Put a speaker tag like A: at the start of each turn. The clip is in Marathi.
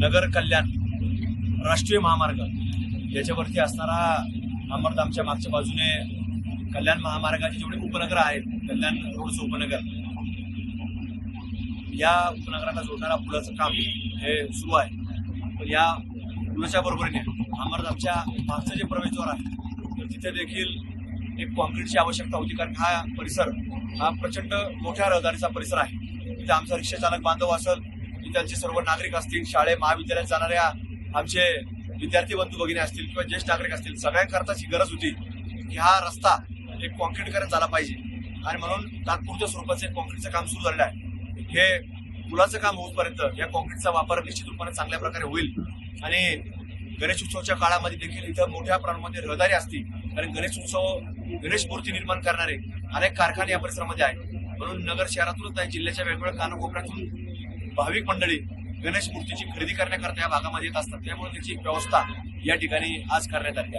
A: नगर कल्याण राष्ट्रीय महामार्ग याच्यावरती असणारा अमरधामच्या मागच्या बाजूने कल्याण महामार्गाचे जेवढे उपनगर आहेत कल्याण रोडचं उपनगर या उपनगराला जोडणारा पुलाचं काम हे सुरू आहे. या पुलाच्या बरोबरीने अमरधामच्या मागचं जे प्रवेशद्वार आहे तर तिथे देखील एक कॉन्क्रीटची आवश्यकता होती कारण हा परिसर हा प्रचंड मोठ्या रहदारीचा परिसर आहे. तिथे आमचा रिक्षा चालक बांधव असेल इथलचे सर्व नागरिक असतील शाळे महाविद्यालयात जाणाऱ्या आमचे विद्यार्थी बंधू भगिनी असतील किंवा ज्येष्ठ नागरिक असतील सगळ्यांकरताच ही गरज होती की हा रस्ता एक कॉन्क्रीटकरण झाला पाहिजे. आणि म्हणून तात्पुरत्या एक कॉन्क्रीटचं काम सुरू झालेलं आहे. हे पुलाचं काम होऊपर्यंत या कॉन्क्रीटचा वापर निश्चित रूपाने चांगल्या प्रकारे होईल. आणि गणेश उत्सवाच्या काळामध्ये देखील इथं मोठ्या प्रमाणामध्ये रहदारी असते. कारण गणेश उत्सव गणेश मूर्ती निर्माण करणारे अनेक कारखाने या परिसरामध्ये आहेत. म्हणून नगर शहरातूनच नाही जिल्ह्याच्या वेगवेगळ्या कानाकोपऱ्यातून भाविक मंडळी गणेश मूर्तीची खरेदी करण्याकरता या भागामध्ये येत असतात. त्यामुळे त्याची व्यवस्था या ठिकाणी आज करण्यात आली आहे.